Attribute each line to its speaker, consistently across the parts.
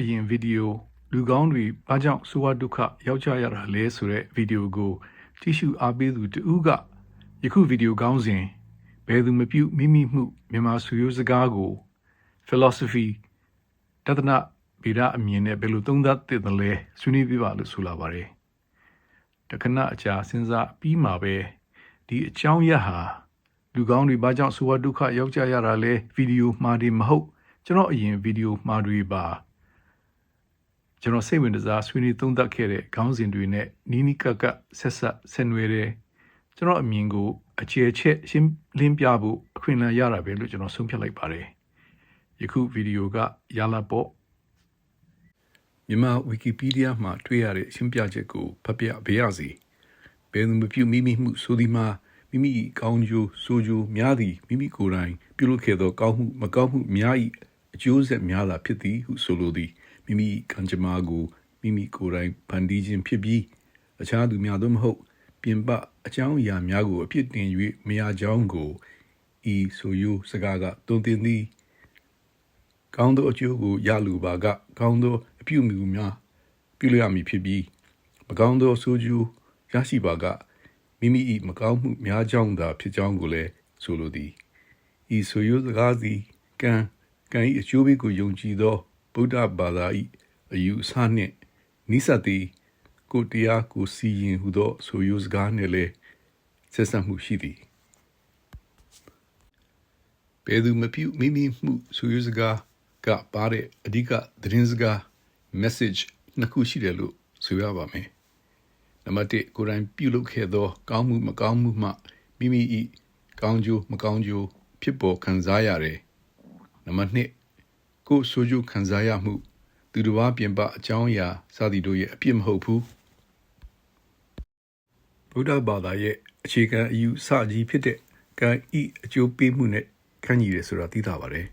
Speaker 1: ကျွန်တော်အရင်ဗီဒီယိုလူကောင်းတွေဘာကြောင့်ဆိုဝါဒုက္ခရောက်ကြရတာလဲဆိုတဲ့ဗီဒီယိုကိုကြည့်ရှုအားပေးသူတဦးကယခုဗီဒီယိုကောင်းစဉ်ဘယ်သူမပြုမိမိမှုမြန်မာဆွေမျိုးစကားကို philosophy တဒနာဗေဒအမြင်နဲ့ဘယ်လိုသုံးသပ်သင့်တယ်လဲဆွေးနွေးပြပါလို့ဆိုလာပါတယ်တခဏအကြာစဉ်းစားပြီးမှပဲဒီအကြောင်းရက်ဟာလူကောင်းတွေဘာကြောင့်ဆိုဝါဒုက္ခရောက်ကြရတာလဲဗီဒီယိုမှာဒီမဟုတ်ကျွန်တော်အရင်ဗီဒီယိုမှာတွေပါ ကျွန်တော်စိတ်ဝင်စားဆွေးနွေးသုံးသပ်ခဲ့တဲ့ခေါင်းစဉ်တွေနဲ့နီးနီးကပ်ကပ်ဆက်ဆက်ဆက်နွယ်တယ်ကျွန်တော်အမြင်ကိုအခြေချက်ရှင်းလင်းပြဖို့အခွင့်အလမ်းရတာပဲလို့ကျွန်တော်ဆုံးဖြတ်လိုက်ပါတယ်ယခုဗီဒီယိုကရလာပေါ့မြန်မာဝီကီပီးဒီးယားမှာတွေ့ရတဲ့ရှင်းပြချက်ကိုဖတ်ပြပေးရစီဘယ်သူမပြုမိမိမှုဆိုဒီမှာမိမိ၏ကောင်းကျိုးဆိုးကျိုးများသည်မိမိကိုယ်တိုင်ပြုလုပ်ခဲ့သောကောင်းမှုမကောင်းမှုများ၏အကျိုးဆက်များသာဖြစ်သည်ဟုဆိုလိုသည် မိမိကံကြမ္မာကိုမိမိကိုယ်တိုင်ဖန်တီးခြင်းဖြစ်ပြီးအခြားသူများသို့မဟုတ် ပြင်ပအကြောင်းအရာများကိုအပြစ်တင်၍မရကြောင်းကိုဤဆိုယိုစကားကတုံ့တင်သည်ကောင်းသောအကျိုးကိုရလူပါက ကောင်းသောအပြုအမူများပြုလျမည်ဖြစ်ပြီးမကောင်းသောဆိုးကျိုးရရှိပါကမိမိ၏မကောင်းမှုများကြောင်းသာဖြစ်ကြောင်းကိုလည်းဆိုလိုသည်ဤဆိုယိုစကားသည်ကံကံ၏အကျိုးပေးကိုယုံကြည်သော ဗုဒ္ဓဘာသာ၏အယူအဆနှင့်နိစ္စသည်ကိုတရားကိုစီရင်ဟုသောဆိုယိုစကားနှင့်လည်းဆက်ဆက်မှုရှိသည်ဘယ်သူမပြုမိမိမှုဆိုယိုစကားကပါတဲ့အဓိကသတင်းစကား message နှစ်ခုရှိတယ်လို့ဆိုရပါမယ်နံပါတ်1ကိုယ်တိုင်ပြုလုပ်ခဲ့သော ကောင်းမှုမကောင်းမှုမှမိမိ၏ကောင်းကျိုးမကောင်းကျိုးဖြစ်ပေါ်ခံစားရတယ်နံပါတ်2 ကိုယ်ဆိုကြခံစားရမှု သူတစ်ပါးပြင်ပအကြောင်းအရာစသည်တို့ရဲ့အပြစ်မဟုတ်ဘူးဗုဒ္ဓဘာသာရဲ့အခြေခံအယူဆကြီးဖြစ်တဲ့ကံဤအကျိုးပေးမှုနဲ့ခန့်ညီတယ်ဆိုတာသိတာပါတယ်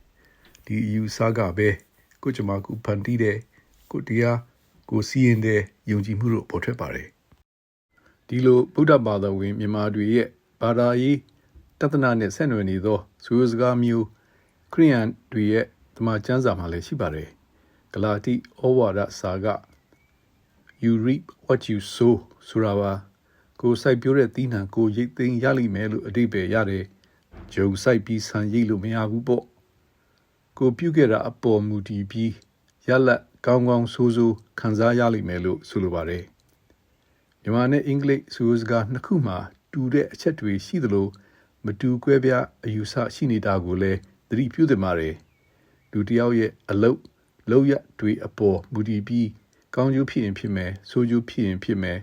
Speaker 1: ဒီအယူဆကပဲကိုကျမကူဖန်တီးတဲ့ကိုတရားကိုစီရင်တဲ့ယုံကြည်မှုတို့ပေါ်ထွက်ပါတယ်ဒီလိုဗုဒ္ဓဘာသာဝင်မြန်မာတွေရဲ့ဘာသာရေးတသနာနဲ့ဆက်နွယ်နေသောဇိုးစကားမျိုးခရိယန်တွေရဲ့ တမန်ကျမ်းစာမှာလည်းရှိပါတယ်ဂလာတိဩဝါဒစာက you reap what you sow ဆိုတာပါကိုစိုက်ပျိုးတဲ့သီးနှံကိုရိတ်သိမ်းရလိမ့်မယ်လို့အတိတ်ပဲရတယ်ဂျုံစိုက်ပြီးဆန်ရိတ်လို့မရဘူးပေါ့ကိုပြုတ်ခဲ့တာအပေါ်မူတည်ပြီးရလက်ကောင်းကောင်းဆိုးဆိုးခံစားရလိမ့်မယ်လို့ဆိုလိုပါတယ်မြန်မာနဲ့အင်္ဂလိပ်ဆိုစကားနှစ်ခုမှာတူတဲ့အချက်တွေရှိသလိုမတူကွဲပြားအယူဆရှိနေတာကိုလည်းသတိပြုသင့်ပါတယ် လူတစ်ယောက်ရဲ့အလုတ်လောက်ရတွေအပေါ်မူတည်ပြီးကောင်းကျိုးဖြစ်ရင်ဖြစ်မယ်ဆိုးကျိုးဖြစ်ရင်ဖြစ်မယ်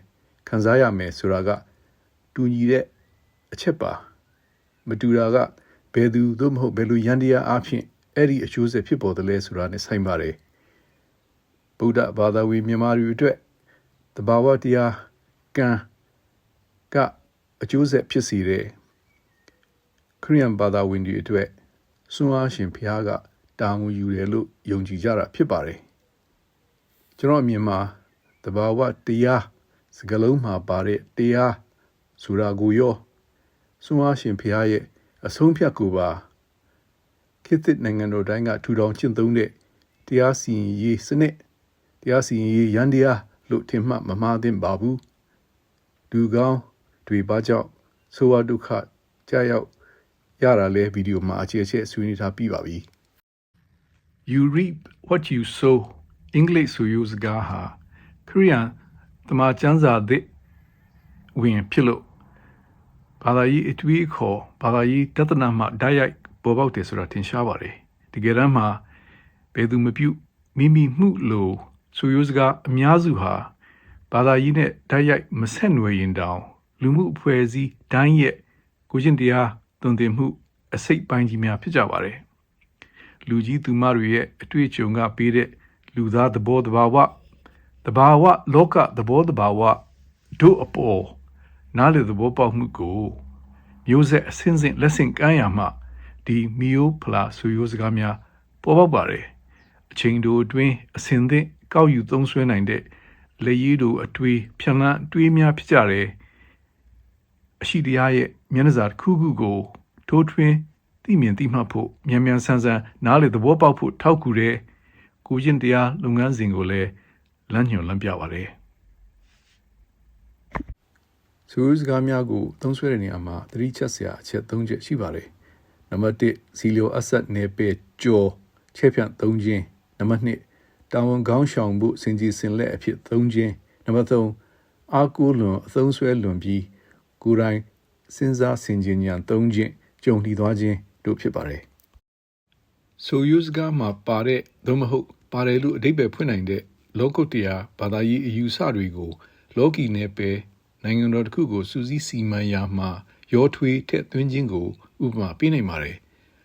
Speaker 1: ခံစားရမယ်ဆိုတာကတူညီတဲ့အချက်ပါမတူတာကဘယ်သူသို့မဟုတ်ဘယ်လိုရန်တရားအဖြစ်အဲ့ဒီအကျိုးဆက်ဖြစ်ပေါ်တယ်လဲဆိုတာနဲ့ဆိုင်ပါတယ်ဗုဒ္ဓဘာသာဝင်မြန်မာတွေအတွက်တဘာဝတရားကံကအကျိုးဆက်ဖြစ်စေတဲ့ခရိယန်ဘာသာဝင်တွေအတွက်စွမ်းအားရှင်ဘုရားက တာဝန်ယူတယ်လို့ယုံကြည်ကြတာဖြစ်ပါတယ်ကျွန်တော်အမြင်မှာတဘာဝတရားစကလုံးမှာပါတဲ့တရားဆိုတာကိုရောစွမ်းအားရှင်ဘုရားရဲ့အဆုံးဖြတ်ကိုပါခေတ်သစ်နိုင်ငံတော်တိုင်းကထူထောင်ကျင့်သုံးတဲ့တရားစီရင်ရေးစနစ်တရားစီရင်ရေးရန်တရားလို့ထင်မှတ်မမှားသင့်ပါဘူးလူကောင်းတွေဘာကြောင့်ဆိုဝါဒုက္ခကြာရောက်ရတာလဲဗီဒီယိုမှာအခြေအခြေဆွေးနွေးထားပြီးပါပြီ you reap what you sow အင်္ဂလိပ်ဆိုယူစကားဟာခရီးယန်တမန်ကျမ်းစာသစ်ဝင်ဖြစ်လို့ဘာသာရေးအတွေ့အခေါ်ဘာသာရေးတသနာမှဓာတ်ရိုက်ပေါ်ပေါက်တယ်ဆိုတာထင်ရှားပါတယ်တကယ်တမ်းမှာဘယ်သူမပြုမိမိမှုလို့ဆိုယူစကားအများစုဟာဘာသာရေးနဲ့ဓာတ်ရိုက်မဆက်နွယ်ရင်တောင်လူမှုအဖွဲ့အစည်းတိုင်းရဲ့ကိုချင်းတရားသွန်သင်မှုအစိတ်ပိုင်းကြီးများဖြစ်ကြပါတယ် လူကြီးသူမတွေရဲ့အတွေ့အကြုံကပေးတဲ့လူသားသဘောတဘာဝတဘာဝလောကသဘောတဘာဝတို့အပေါ်နားလေသဘောပေါက်မှုကိုမျိုးဆက်အစင်းစင်လက်ဆင့်ကမ်းရမှဒီမီယိုဖလာဆူယိုစကားများပေါ်ပေါက်ပါတယ်အချိန်တို့အတွင်းအစင်သင့်ကောက်ယူသုံးဆွဲနိုင်တဲ့လက်ရည်တို့အတွေ့ဖြန့်လန်းအတွေ့များဖြစ်ကြတယ်အရှိတရားရဲ့မျက်နှာစာတစ်ခုခုကိုထိုးထွင်း သိမြင်သိမှတ်ဖို့မြန်မြန်ဆန်းဆန်းနားလေသဘောပေါက်ဖို့ထောက်ကူတဲ့ကိုကျင့်တရားလုပ်ငန်းစဉ်ကိုလည်းလမ်းညွှန်လမ်းပြပါတယ်ဆိုရစကားများကိုသုံးဆွဲတဲ့နေရာမှာသတိချက်စရာအချက်၃ချက်ရှိပါတယ်နံပါတ်1စီလီယိုအဆက်နယ်ပယ်ကျော်ချဲ့ဖြန့်၃ချင်းနံပါတ်2တာဝန်ကောင်းရှောင်ဖို့စင်ကြီးစင်လက်အဖြစ်၃ချင်းနံပါတ်3အားကိုးလွန်အသုံးဆွဲလွန်ပြီးကိုယ်တိုင်စဉ်းစားဆင်ခြင်ဉာဏ်၃ချင်းကြုံလှီသွားခြင်း တို့ဖြစ်ပါတယ်ဆိုယူစကမှာပါတဲ့သို့မဟုတ်ပါတယ်လို့အဓိပ္ပာယ်ဖွင့်နိုင်တဲ့လောကုတ္တရာဘာသာရေးအယူဆတွေကို လောကီနယ်ပယ်နိုင်ငံတော်တစ်ခုကိုစူးစီးစီမံရာမှာရောထွေးထက်သွင်းခြင်းကိုဥပမာပေးနိုင်ပါတယ်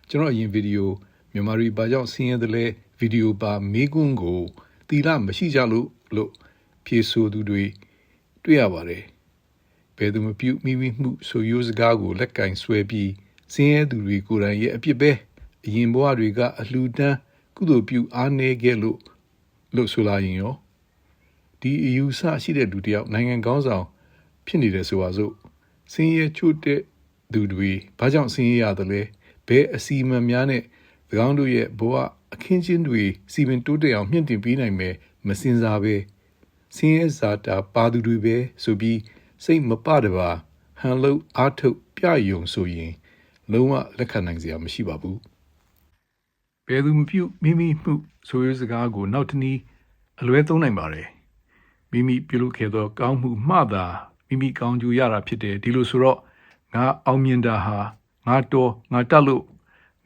Speaker 1: ကျွန်တော်အရင်ဗီဒီယိုမြန်မာပြည်ဘာကြောင့်ဆင်းရဲတယ်လဲဗီဒီယိုပါမေးခွန်းကိုတီလာမရှိကြလို့လို့ဖြေဆိုသူတွေတွေ့ရပါတယ်ဘယ်သူမပြုမိမိမှုဆိုရိုးစကားကိုလက်ကင်ဆွဲပြီး ဆင်းရဲသူတွေကိုယ်တိုင်ရဲ့အပြစ်ပဲအရင်ဘဝတွေကအလှူဒန်းကုသိုလ်ပြုအားနည်းခဲ့လို့လို့ဆိုလာရင်ရောဒီအယူဆရှိတဲ့လူတစ်ယောက်နိုင်ငံကောင်းဆောင် ဖြစ်နေတယ်ဆိုပါစို့ဆင်းရဲချို့တဲ့သူတွေဘာကြောင့်ဆင်းရဲရတယ်လဲဘယ်အစီအမံများနဲ့၎င်းတို့ရဲ့ဘဝအခင်းချင်းတွေစီမံတိုးတက်အောင်မြင့်တင်ပေးနိုင်မယ်မစင်စားပဲဆင်းရဲစာတာပါသူတွေပဲဆိုပြီးစိတ်မပတပါဟန်လို့အားထုတ်ပြယုံဆိုရင် လုံးဝလက်ခံနိုင်စရာမရှိပါဘူးဘယ်သူမပြုမိမိမှုဆိုရစကားကိုနောက်တနည်းအလွဲသုံးနိုင်ပါတယ်မိမိပြုလုပ်ခဲ့သောကောင်းမှုမှသာမိမိကောင်းကျိုးရတာဖြစ်တယ်ဒီလိုဆိုတော့ငါအောင်မြင်တာဟာငါတော်ငါတက်လို့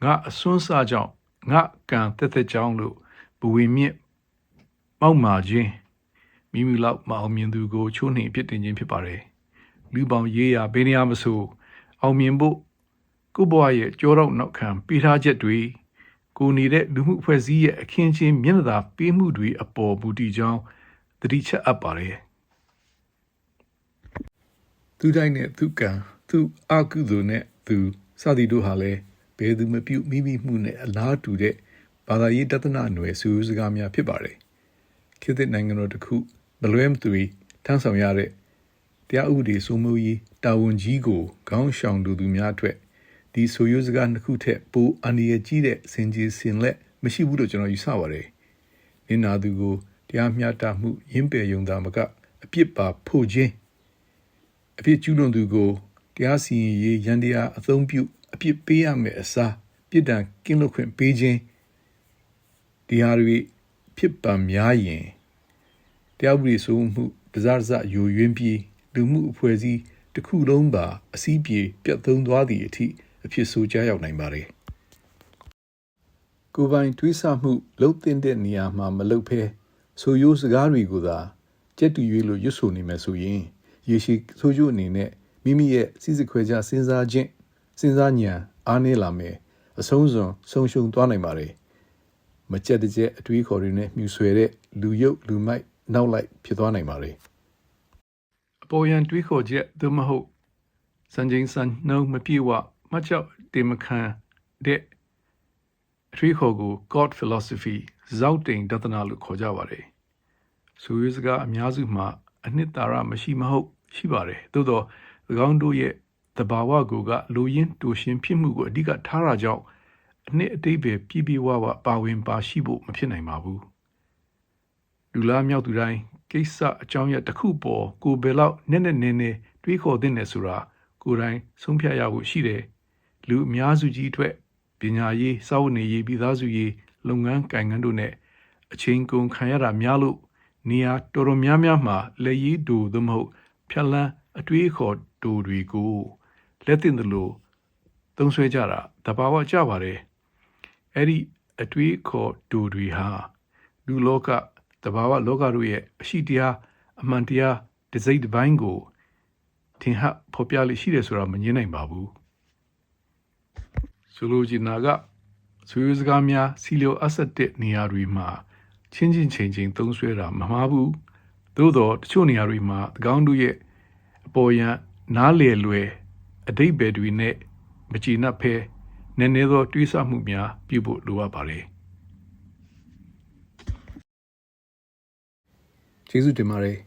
Speaker 1: ငါအစွန်းစားကြောင့်ငါကံတက်တက်ကြောင့်လို့ဘဝမြင့်ပေါက်မာခြင်းမိမိလောက်မအောင်မြင်သူကိုချိုးနှိမ်ဖြစ်တင်ခြင်းဖြစ်ပါတယ်လူပေါင်းရေးရာဘယ်နေရာမဆိုအောင်မြင်ဖို့ ကိုဘွားရဲ့ကြောတော့နောက်ခံပေးထားချက်တွေကိုနေတဲ့လူမှုအဖွဲ့အစည်းရဲ့အခင်းချင်းမျက်နှာသာပေးမှုတွေအပေါ်မူတည်ကြောင်းသတိချက်အပ်ပါတယ်သူတိုင်းနဲ့သူကံသူအကုသိုလ်နဲ့သူစသည်တို့ဟာလည်းဘယ်သူမပြုမိမိမှုနဲ့အလားတူတဲ့ဘာသာရေးတသနာຫນွယ်စူးစကားများဖြစ်ပါတယ်ခေတ်သစ်နိုင်ငံတော်တစ်ခုမလွဲမသွေထမ်းဆောင်ရတဲ့တရားဥပဒေစိုးမိုးရေးတာဝန်ကြီးကိုခေါင်းဆောင်သူသူများအတွက် ဒီဆိုရိုးစကားနှစ်ခုထက်ပိုအန္တရာယ်ကြီးတဲ့စင်ကြီးစင်လက်မရှိဘူးလို့ကျွန်တော်ယူဆပါတယ်။နင်နာသူကိုတရားမျှတမှုရင်းပယ်ယုံတာမကအပြစ်ပါဖို့ခြင်းအပြစ်ကျူးလွန်သူကိုတရားစီရင်ရေးရန်တရားအသုံးပြုအပြစ်ပေးရမယ်အစားပြစ်ဒဏ်ကင်းလွတ်ခွင့်ပေးခြင်းဒီဟာတွေဖြစ်ပါများရင်တရားဥပဒေစိုးမှုတစားတစားယိုယွင်းပြီးလူမှုအဖွဲ့အစည်းတစ်ခုလုံးပါအစည်းပြေပြတ်သုံးသွားသည့်အထိ အဖြစ်ဆိုကြရောက်နိုင်ပါတယ်ကိုယ်ပိုင်တွေးဆမှုလှုပ်တင်တဲ့နေရာမှာမလှုပ်ဖဲဆိုရိုးစကားတွေကိုသာကြက်တူရွေးလို့ရွတ်ဆိုနေမယ်ဆိုရင်ရေရှိဆိုကျိုးအနေနဲ့မိမိရဲ့စီစစ်ခွဲခြားစဉ်းစားခြင်းစဉ်းစားဉာဏ်အားနည်းလာမယ်အဆုံးစွန်ဆုံးရှုံးသွားနိုင်ပါတယ်မကြက်တကြက်အတွေးခေါ်တွေနဲ့မြူဆွဲတဲ့လူယုတ်လူမိုက်နောက်လိုက်ဖြစ်သွားနိုင်ပါတယ်အပေါ်ယံတွေးခေါ်ချက်သို့မဟုတ်စံချိန်စံနှုန်းမပြေဝ မှတ်ချက်တင်မခံတဲ့အတွေးခေါ်ကို God philosophy ဇောက်တိန်တသနာလို့ခေါ်ကြပါတယ်ဆိုရစကားအများစုမှာအနှစ်သာရမရှိမဟုတ်ရှိပါတယ်သို့တော့၎င်းတို့ရဲ့တဘာဝကိုကလူရင်းတူရှင်ဖြစ်မှုကိုအဓိကထားတာကြောင့်အနှစ်အတိတ်ပဲပြပြဝဝပါဝင်ပါရှိဖို့မဖြစ်နိုင်ပါဘူးလူလားမြောက်သူတိုင်းကိစ္စအကြောင်းရတစ်ခုပေါ်ကိုဘယ်လောက်နည်းနည်းနည်းနည်းတွေးခေါ်သင့်တယ်ဆိုတာကိုယ်တိုင်ဆုံးဖြတ်ရဖို့ရှိတယ် လူအများစုကြီးအတွက်ပညာရေးစောင့်နေရေးပြည်သားစုရေးလုပ်ငန်းကိုင်ငန်းတို့နဲ့အချိန်ကုန်ခံရတာများလို့နေရာတော်တော်များများမှာလက်ရည်တူသို့မဟုတ်ဖြက်လန်းအတွေးခေါ်တူတွေကိုလက်တင်တယ်လို့သုံးဆွဲကြတာတဘာဝကြပါတယ်အဲ့ဒီအတွေးခေါ်တူတွေဟာလူလောကတဘာဝလောကတို့ရဲ့အရှိတရားအမှန်တရားတစ်စိတ်တစ်ပိုင်းကိုထင်ဟပ်ဖော်ပြလိရှိတယ်ဆိုတာမငြင်းနိုင်ပါဘူး ဆိုလိုချင်တာကဆွေးစကားများစီလီယိုအဆက်တဲ့နေရာတွေမှာချင်းချင်းချင်းချင်းသုံးဆွဲတာမမှားဘူးသို့တော့တချို့နေရာတွေမှာတကောင်းတို့ရဲ့အပေါ်ယံနားလေလွယ်အတိတ်ပဲတွေနဲ့မကြည်နပ်ဖဲနည်းနည်းသောတွေးဆမှုများပြုဖို့လိုအပ်ပါတယ်ကျေးဇူးတင်ပါတယ်